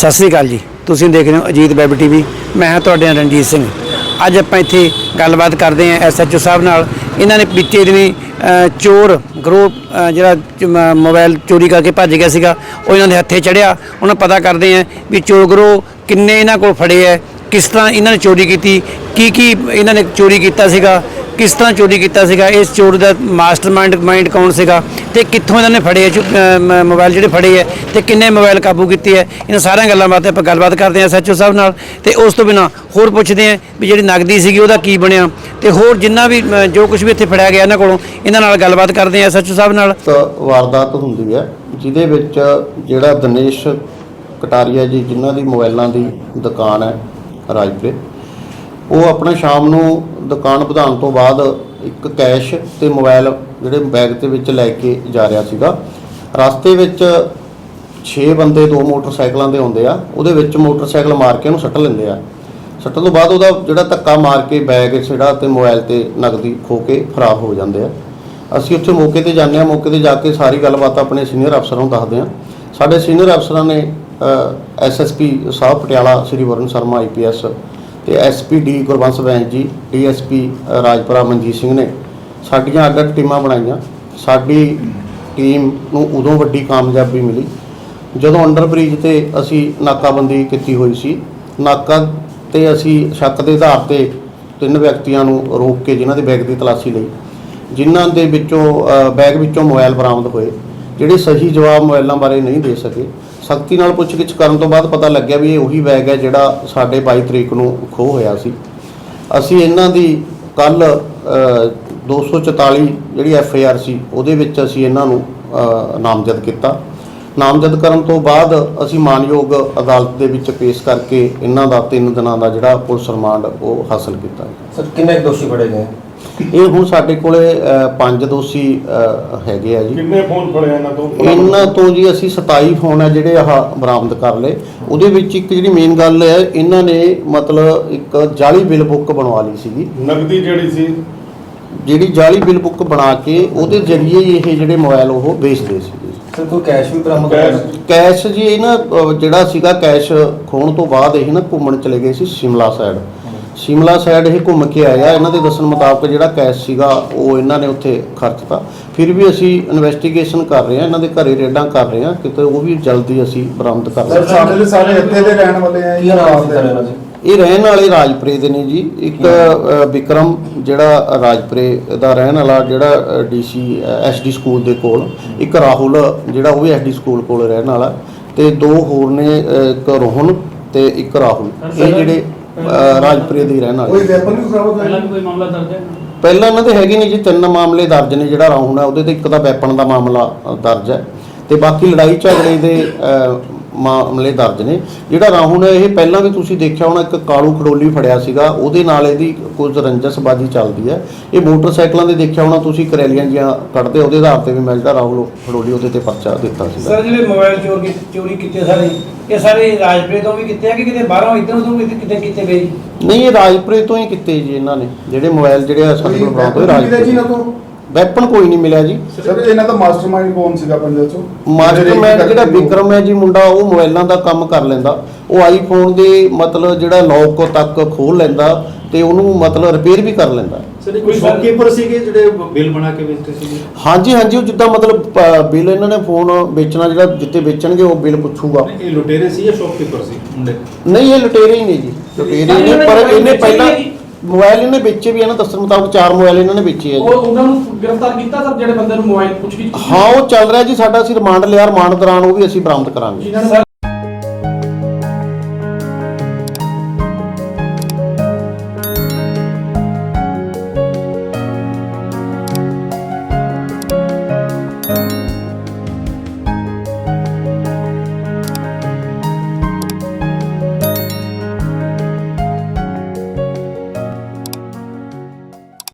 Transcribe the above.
ਸਤਿ ਸ੍ਰੀ ਅਕਾਲ ਜੀ। ਤੁਸੀਂ ਦੇਖ ਰਹੇ ਹੋ ਅਜੀਤ ਵੈਬ ਟੀਵੀ। ਮੈਂ ਹਾਂ ਤੁਹਾਡੇ ਨਾਲ ਰਣਜੀਤ ਸਿੰਘ। ਅੱਜ ਆਪਾਂ ਇੱਥੇ ਗੱਲਬਾਤ ਕਰਦੇ ਹਾਂ ਐਸਐਚਓ ਸਾਹਿਬ ਨਾਲ। ਇਹਨਾਂ ਨੇ ਬੀਤੇ ਦਿਨੀ ਚੋਰ, ਗਰੋਹ ਜਿਹੜਾ ਚ- ਮੋਬਾਈਲ ਚੋਰੀ ਕਰਕੇ ਭੱਜ ਗਿਆ ਸੀਗਾ, ਉਹ ਇਹਨਾਂ ਦੇ ਹੱਥੇ ਚੜਿਆ ਉਹਨਾਂ ਪਤਾ ਕਰਦੇ ਆ ਵੀ ਚੋਰ, ਗਰੋਹ ਕਿੰਨੇ ਇਹਨਾਂ ਕੋਲ ਫੜੇ ਐ ਕਿਸ ਤਰ੍ਹਾਂ ਇਹਨਾਂ ਨੇ ਚੋਰੀ ਕੀਤੀ ਕੀ ਕੀ ਇਹਨਾਂ ਨੇ ਚੋਰੀ ਕੀਤਾ ਸੀਗਾ ਕਿਸ ਤਰ੍ਹਾਂ ਚੋਰੀ ਕੀਤਾ ਸੀਗਾ? ਇਸ ਚੋਰ ਦਾ ਮਾਸਟਰਮਾਈਂਡ ਮਾਈਂਡ ਕੌਣ ਸੀਗਾ? ਤੇ ਕਿੱਥੋਂ ਇਹਨਾਂ ਨੇ ਫੜੇ ਐ ਮੋਬਾਈਲ ਜਿਹੜੇ ਫੜੇ ਹੈ ਤੇ ਕਿੰਨੇ ਮੋਬਾਈਲ ਕਾਬੂ ਕੀਤੇ ਹੈ ਇਹਨਾਂ ਸਾਰੀਆਂ ਗੱਲਾਂ ਬਾਤਾਂ ਆਪਾਂ ਗੱਲਬਾਤ ਕਰਦੇ ਹਾਂ ਸੱਚੋ ਸਾਹਿਬ ਨਾਲ। ਤੇ ਉਸ ਤੋਂ ਬਿਨਾ ਹੋਰ ਪੁੱਛਦੇ ਹਾਂ ਵੀ ਜਿਹੜੀ ਨਗਦੀ ਸੀਗੀ, ਉਹਦਾ ਕੀ ਬਣਿਆ? ਤੇ ਹੋਰ ਜਿੰਨਾ ਵੀ ਜੋ ਕੁਝ ਵੀ ਇੱਥੇ ਫੜਿਆ ਗਿਆ ਇਹਨਾਂ ਕੋਲੋਂ, ਇਹਨਾਂ ਨਾਲ ਗੱਲਬਾਤ ਕਰਦੇ ਆ ਸੱਚੋ ਸਾਹਿਬ ਨਾਲ। ਵਾਰਦਾਤ ਹੁੰਦੀ ਹੈ ਜਿਹਦੇ ਵਿੱਚ ਜਿਹੜਾ ਦਨੇਸ਼ ਕਟਾਰੀਆ ਜੀ, ਜਿਨ੍ਹਾਂ ਦੀ ਮੋਬਾਈਲਾਂ ਦੀ ਦੁਕਾਨ ਹੈ ਰਾਜਪੁਰੇ ਉਹ ਆਪਣਾ ਸ਼ਾਮ ਨੂੰ ਦੁਕਾਨ ਵਧਾਉਣ ਤੋਂ ਬਾਅਦ ਇੱਕ ਕੈਸ਼ ਤੇ ਮੋਬਾਈਲ ਜਿਹੜੇ ਬੈਗ ਦੇ ਵਿੱਚ ਲੈ ਕੇ ਜਾ ਰਿਹਾ ਸੀਗਾ। ਰਸਤੇ ਵਿੱਚ 6 ਬੰਦੇ, ਦੋ ਮੋਟਰਸਾਈਕਲਾਂ ਦੇ ਆਉਂਦੇ ਆ। ਉਹਦੇ ਵਿੱਚ ਮੋਟਰਸਾਈਕਲ ਮਾਰ ਕੇ ਉਹਨੂੰ ਸੱਟ ਲੈਂਦੇ ਆ। ਸੱਟਣ ਤੋਂ ਬਾਅਦ ਉਹਦਾ ਜਿਹੜਾ ਧੱਕਾ ਮਾਰ ਕੇ ਬੈਗ ਜਿਹੜਾ ਤੇ ਮੋਬਾਈਲ ਤੇ ਨਗਦੀ ਖੋ ਕੇ ਫਰਾਰ ਹੋ ਜਾਂਦੇ ਆ। ਅਸੀਂ ਉੱਥੇ ਮੌਕੇ ਤੇ ਜਾਂਦੇ ਹਾਂ ਮੌਕੇ ਤੇ ਜਾ ਕੇ ਸਾਰੀ ਗੱਲਬਾਤ ਆਪਣੇ ਸੀਨੀਅਰ ਅਫਸਰਾਂ ਨੂੰ ਦੱਸਦੇ ਹਾਂ ਸਾਡੇ ਸੀਨੀਅਰ ਅਫਸਰਾਂ ਨੇ ਐਸਐਸਪੀ ਸਾਹਿਬ ਪਟਿਆਲਾ, ਸ੍ਰੀ ਵਰਨ ਸ਼ਰਮਾ ਆਈਪੀਐਸ ਤੇ SP D Gurbans Bains ji DSP Rajpura Manjeet Singh ਨੇ ਸਾਡੀਆਂ ਅੱਡ ਅੱਡ ਟੀਮਾਂ ਬਣਾਈਆਂ। ਸਾਡੀ ਟੀਮ ਨੂੰ ਉਦੋਂ ਵੱਡੀ ਕਾਮਯਾਬੀ ਮਿਲੀ, ਜਦੋਂ ਅੰਡਰ ਬ੍ਰਿਜ ਤੇ ਅਸੀਂ ਨਾਕਾਬੰਦੀ ਕੀਤੀ ਹੋਈ ਸੀ। ਨਾਕਾ ਤੇ ਅਸੀਂ ਸ਼ੱਕ ਦੇ ਆਧਾਰ ਤੇ ਤਿੰਨ ਵਿਅਕਤੀਆਂ ਨੂੰ ਰੋਕ ਕੇ ਜਿਨ੍ਹਾਂ ਦੇ ਬੈਗ ਦੀ ਤਲਾਸ਼ੀ ਲਈ, ਜਿਨ੍ਹਾਂ ਦੇ ਵਿੱਚੋਂ ਬੈਗ ਵਿੱਚੋਂ ਮੋਬਾਈਲ ਬਰਾਮਦ ਹੋਏ। ਜਿਹੜੇ ਸਹੀ ਜਵਾਬ ਮੋਬਾਈਲਾਂ ਬਾਰੇ ਨਹੀਂ ਦੇ ਸਕੇ, ਸਖਤੀ ਨਾਲ ਪੁੱਛਗਿੱਛ ਕਰਨ ਤੋਂ ਬਾਅਦ ਪਤਾ ਲੱਗਿਆ ਵੀ ਇਹ ਉਹੀ ਬੈਗ ਹੈ ਜਿਹੜਾ ਸਾਡੇ 22 ਤਰੀਕ ਨੂੰ ਖੋਹ ਹੋਇਆ ਸੀ। ਅਸੀਂ ਇਹਨਾਂ ਦੀ ਕੱਲ 244 ਜਿਹੜੀ ਐਫ ਆਈ ਆਰ ਸੀ, ਉਹਦੇ ਵਿੱਚ ਅਸੀਂ ਇਹਨਾਂ ਨੂੰ ਨਾਮਜ਼ਦ ਕੀਤਾ। ਨਾਮਜ਼ਦ ਕਰਨ ਤੋਂ ਬਾਅਦ ਅਸੀਂ ਮਾਨਯੋਗ ਅਦਾਲਤ ਦੇ ਵਿੱਚ ਪੇਸ਼ ਕਰਕੇ ਇਹਨਾਂ ਦਾ 3 ਦਿਨਾਂ ਦਾ ਜਿਹੜਾ ਪੁਲਿਸ ਰਿਮਾਂਡ ਉਹ ਹਾਸਲ ਕੀਤਾ। ਸਰ, ਕਿੰਨੇ ਕੁ ਦੋਸ਼ੀ ਫੜੇ ਗਏ? ਇਹ ਹੁਣ ਸਾਡੇ ਕੋਲੇ ਅ, ਪੰਜ ਦੋਸ਼ੀ ਅ, ਹੈਗੇ ਆ ਜੀ। ਕਿੰਨੇ ਫੋਨ ਫੜੇ ਇਹਨਾਂ ਤੋਂ? ਇਹਨਾਂ ਤੋਂ ਜੀ ਅਸੀਂ 27 ਫੋਨ ਆ ਜਿਹੜੇ ਆਹ ਬਰਾਮਦ ਕਰ ਲਏ। ਉਹਦੇ ਵਿੱਚ ਇੱਕ ਜਿਹੜੀ ਮੇਨ ਗੱਲ ਹੈ ਇਹਨਾਂ ਨੇ ਮਤਲਬ ਇੱਕ ਜਾਲੀ ਬਿਲ ਬੁੱਕ ਬਣਵਾ ਲਈ ਸੀਗੀ। ਨਗਦੀ ਜਿਹੜੀ ਸੀ? ਜਿਹੜੀ ਜਾਲੀ ਬਿਲ ਬੁੱਕ ਬਣਾ ਕੇ ਉਹਦੇ ਜ਼ਰੀਏ ਹੀ ਇਹ ਜਿਹੜੇ ਮੋਬਾਈਲ ਉਹ ਵੇਚਦੇ ਸੀਗੇ। ਸਰ ਕੋਈ ਕੈਸ਼ ਵੀ ਬਰਾਮਦ ਕੈਸ਼? ਹੋਇਆ ਕੈਸ਼ ਜੀ ਇਹ ਨਾ ਜਿਹੜਾ ਸੀਗਾ ਕੈਸ਼ ਖੋਣ ਤੋਂ ਬਾਅਦ ਇਹ ਨਾ ਘੁੰਮਣ ਚਲੇ ਗਏ ਸੀ ਸ਼ਿਮਲਾ ਸਾਈਡ ਸ਼ਿਮਲਾ ਸਾਈਡ ਇਹ ਘੁੰਮ ਕੇ ਆਇਆ ਇਹਨਾਂ ਦੇ ਦੱਸਣ ਮੁਤਾਬਕ ਜਿਹੜਾ ਕੈਸ਼ ਸੀਗਾ ਉਹ ਇਹਨਾਂ ਨੇ ਉੱਥੇ ਖਰਚਤਾ ਫਿਰ ਵੀ ਅਸੀਂ ਇਨਵੈਸਟੀਗੇਸ਼ਨ ਕਰ ਰਹੇ ਹਾਂ ਇਹਨਾਂ ਦੇ ਘਰੇ ਰੇਡਾਂ ਕਰ ਰਹੇ ਹਾਂ ਕਿਤੇ ਉਹ ਵੀ ਜਲਦੀ ਅਸੀਂ ਬਰਾਮਦ ਕਰ ਸਰ ਲਵਾਂਗੇ ਸਾਡੇ ਸਾਰੇ ਇੱਥੇ ਦੇ ਰਹਿਣ ਵਾਲੇ ਆ ਕੀ ਨਾਮ ਸੀ ਇਹਨਾਂ ਦੇ ਇਹ ਰਹਿਣ ਵਾਲੇ ਰਾਜਪੁਰੇ ਦੇ ਨੇ ਜੀ। ਇੱਕ ਅ, ਵਿਕਰਮ ਜਿਹੜਾ ਰਾਜਪੁਰੇ ਦਾ ਰਹਿਣ ਵਾਲਾ ਜਿਹੜਾ ਡੀਸੀ ਐਸਡੀ ਸਕੂਲ ਦੇ ਕੋਲ। ਇੱਕ ਰਾਹੁਲ ਜਿਹੜਾ ਉਹ ਵੀ ਐਸਡੀ ਸਕੂਲ ਕੋਲ ਰਹਿਣ ਵਾਲਾ। ਤੇ ਦੋ ਹੋਰ ਨੇ ਅ, ਇੱਕ ਰੋਹਨ ਤੇ ਇੱਕ ਰਾਹੁਲ। ਇਹ ਜਿਹੜੇ ਅ, ਰਾਜਪੁਰੇ ਦੇ ਹੀ ਰਹਿਣ ਕੋਈ ਵਾਲੇ ਵੈਪਨ ਵੀ ਬਰਾਮਦ ਪਹਿਲਾਂ ਹੋਇਆ ਵੀ ਕੋਈ ਮਾਮਲਾ ਦਰਜ ਹੈ? ਪਹਿਲਾਂ ਇਹਨਾਂ ਦੇ ਹੈਗੇ ਨਹੀਂ ਜੀ ਤਿੰਨ ਮਾਮਲੇ ਦਰਜ ਨੇ ਜਿਹੜਾ ਰਾਹੁਲ ਹੈ ਉਹਦੇ ਤੇ ਇੱਕ ਦਾ ਵੈਪਨ ਦਾ ਮਾਮਲਾ ਅ, ਦਰਜ ਹੈ। ਤੇ ਬਾਕੀ ਲੜਾਈ ਝਗੜੇ ਦੇ ਅ, ਮਾਮਲੇ ਦਰਜ ਨੇ। ਜਿਹੜਾ ਰਾਹੁਲ ਹੈ ਇਹ ਪਹਿਲਾਂ ਵੀ ਤੁਸੀਂ ਦੇਖਿਆ ਹੋਣਾ ਇੱਕ ਕਾਲੂ ਖੜੋਲੀ ਫੜਿਆ ਸੀਗਾ। ਉਹਦੇ ਨਾਲ ਇਹਦੀ ਕੁਝ ਰੰਜਸਬਾਜੀ ਚੱਲਦੀ ਹੈ। ਇਹ ਮੋਟਰਸਾਈਕਲਾਂ ਦੇ ਦੇਖਿਆ ਹੋਣਾ ਤੁਸੀਂ ਕਰੈਲੀਆਂ ਜੀਆਂ ਕੱਢਦੇ ਉਹਦੇ ਆਧਾਰ ਤੇ ਵੀ ਮੈਂ ਜਿਹੜਾ ਰਾਹੁਲ ਖੜੋਲੀ ਉਹਦੇ ਤੇ ਪਰਚਾ ਦਿੱਤਾ ਸੀਗਾ। ਸਰ ਜਿਹੜੇ ਮੋਬਾਈਲ ਚੋਰ ਕੀ- ਚੋਰੀ ਕੀਤੇ ਸਾਰੇ ਇਹ ਸਾਰੇ ਰਾਜਪੁਰੇ ਤੋਂ ਵੀ ਕੀਤੇ ਆ ਕਿ ਕਿਤੇ ਬਾਹਰੋਂ ਇਧਰੋਂ ਤੋਂ ਵੀ ਕਿਤੇ ਕੀਤੇ ਗਏ ਨਹੀਂ ਇਹ ਰਾਜਪੁਰੇ ਤੋਂ ਹੀ ਕੀਤੇ ਜੀ ਇਹਨਾਂ ਨੇ। ਜਿਹੜੇ ਮੋਬਾਈਲ ਜਿਹੜੇ ਸਾਡੇ ਕੋਲ ਜੀ ਰਾਜਪੁਰੇ ਨਾ ਤੋਂ ਵੈਪਨ ਕੋਈ ਨਹੀਂ ਮਿਲਿਆ ਜੀ। ਸਰ ਇਹਨਾਂ ਦਾ ਮਾਸਟਰਮਾਈਂਡ ਕੌਣ ਸੀਗਾ ਪੰਜਾ ਚੋਂ? ਮਾਸਟਰਮੈਨ ਜਿਹੜਾ ਵਿਕਰਮ ਹੈ ਜੀ ਮੁੰਡਾ ਉਹ ਮੋਬਾਈਲਾਂ ਦਾ ਕੰਮ ਕਰ ਲੈਂਦਾ। ਉਹ ਆਈਫੋਨ ਦੇ ਮਤਲਬ ਜਿਹੜਾ ਲੌਕ ਤੱਕ ਖੋਲ ਲੈਂਦਾ ਤੇ ਉਹਨੂੰ ਮਤਲਬ ਰਿਪੇਅਰ ਵੀ ਕਰ ਲੈਂਦਾ। ਸਰ ਕੋਈ ਸ਼ੌਪਕੀਪਰ ਸੀਗੇ ਜਿਹੜੇ ਬਿੱਲ ਬਣਾ ਕੇ ਵੇਚਦੇ ਸੀਗੇ? ਹਾਂਜੀ ਹਾਂਜੀ ਉਹ ਜਿੱਦਾਂ ਮਤਲਬ ਬਿੱਲ ਇਹਨਾਂ ਨੇ ਫੋਨ ਵੇਚਣਾ ਜਿਹੜਾ ਜਿੱਤੇ ਵੇਚਣਗੇ ਉਹ ਬਿੱਲ ਪੁੱਛੂਗਾ। ਇਹ ਲੁਟੇਰੇ ਸੀ ਜਾਂ ਸ਼ੌਪਕੀਪਰ ਸੀ ਮੁੰਡੇ? ਨਹੀਂ ਇਹ ਲੁਟੇਰੇ ਹੀ ਨੇ ਜੀ। ਲੁਟੇਰੇ ਹੀ ਨੇ ਪਰ ਇਹਨੇ ਪਹਿਲਾਂ ਮੋਬਾਈਲ ਇਹਨੇ ਵੇਚੇ ਵੀ ਇਹਨਾਂ ਦੱਸਣ ਮੁਤਾਬਕ ਚਾਰ ਮੋਬਾਈਲ ਇਹਨਾਂ ਨੇ ਵੇਚੇ ਆ ਉਹ ਉਹਨਾਂ ਨੂੰ ਗ੍ਰਿਫਤਾਰ ਕੀਤਾ ਸਰ ਜਿਹੜੇ ਬੰਦੇ ਨੂੰ ਮੋਬਾਈਲ ਪੁੱਛ ਗਈ ਹਾਂ ਉਹ ਚੱਲ ਰਿਹਾ ਜੀ ਸਾਡਾ ਅਸੀਂ ਰਿਮਾਂਡ ਲਿਆ ਰਿਮਾਂਡ ਦੌਰਾਨ ਉਹ ਵੀ ਅਸੀਂ ਬਰਾਮਦ ਕਰਾਂਗੇ।